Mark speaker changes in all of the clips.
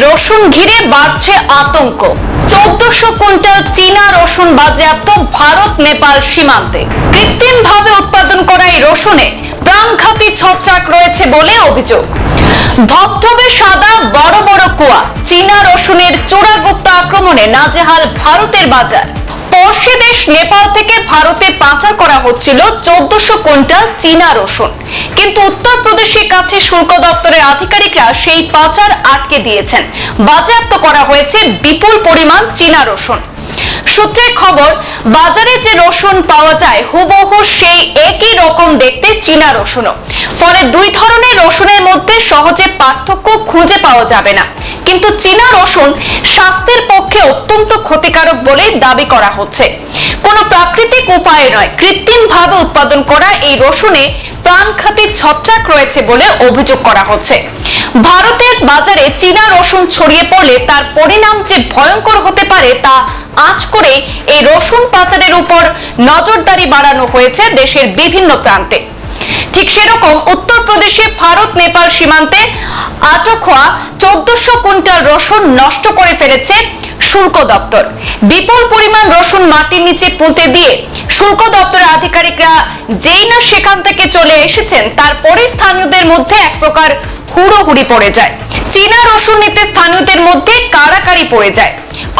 Speaker 1: রসুন ঘিরে বাড়ছে আতঙ্ক। চোদ্দশো কুইন্টাল চীনা রসুন বাজেয়াপ্ত ভারত, নেপাল সীমান্তে। কৃত্রিম ভাবে উৎপাদন করা এই রসুনে প্রাণঘাতী ছত্রাক রয়েছে বলে অভিযোগ। ধবধবে সাদা বড় বড় কুয়া, চীনা রসুনের চোরাগুপ্ত আক্রমণে নাজেহাল ভারতের বাজার। পড়শি দেশ নেপাল থেকে ভারতে পাচার করা হচ্ছিল চোদ্দশো কুইন্টাল চীনা রসুন। কিন্তু উত্তরপ্রদেশের কাছে শুল্ক দপ্তরের আধিকারিকরা সেই পাচার আটকে দিয়েছেন। বাজেয়াপ্ত করা হয়েছে বিপুল পরিমাণ চীনা রসুন। সূত্রের খবর, বাজারে যে রসুন পাওয়া যায়, হুবহু সেই একই রকম দেখতে চীনা রসুনও। ফলে দুই ধরনের রসুনের মধ্যে সহজে পার্থক্য খুঁজে পাওয়া যাবে না। কিন্তু চীনা রসুন স্বাস্থ্যের পক্ষে অত্যন্ত ক্ষতিকারক বলে দাবি করা হচ্ছে। কোনো প্রাকৃতিক উপায়ে নয় কৃত্রিম ভাবে উৎপাদন করা এই রসুনে প্রাণঘাতী ছত্রাক রয়েছে বলে অভিযোগ করা হচ্ছে। ভারতের বাজারে চীনা রসুন ছড়িয়ে পড়লে তার পরিণাম যে ভয়ঙ্কর হতে পারে তা আজ করে এই রসুন পাচারের উপর নজরদারি বাড়ানো হয়েছে দেশের বিভিন্ন প্রান্তে। ঠিক সেরকম উত্তরপ্রদেশে, ভারত, নেপাল সীমান্তে আটক চোদ্দশো কুইন্টাল রসুন নষ্ট করে ফেলেছে শুল্ক দপ্তর। বিপুল পরিমাণ রসুন মাটির নিচে পুঁতে দিয়ে শুল্ক দপ্তরের আধিকারিকরা যেই না সেখান থেকে চলে এসেছেন, তারপরে স্থানীয়দের মধ্যে এক প্রকার হুড়োহুড়ি পড়ে যায়। চীনা রসুন নিতে স্থানীয়দের মধ্যে কাড়াকাড়ি পড়ে যায়।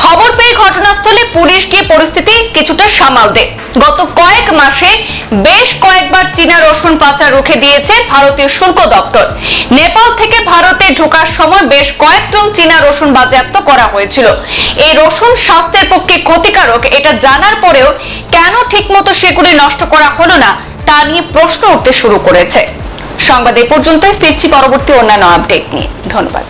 Speaker 1: খবর পেয়ে ঘটনাস্থলে পুলিশ গিয়ে পরিস্থিতি কিছুটা সামাল দেয়। গত কয়েক মাসে বেশ কয়েকবার চীনা রসুন পাচার রুখে দিয়েছে ভারতীয় শুল্ক দপ্তর। নেপাল থেকে ভারতে ঢোকার সময় বেশ কয়েক টন চীনা রসুন বাজেয়াপ্ত করা হয়েছিল। এই রসুন স্বাস্থ্যের পক্ষে ক্ষতিকারক, এটা জানার পরেও কেন ঠিকমতো সেগুলি নষ্ট করা হলো না, তা নিয়ে প্রশ্ন উঠতে শুরু করেছে। সংবাদ এ পর্যন্তই ফিরছি পরবর্তী অন্যান্য আপডেট নিয়ে। ধন্যবাদ।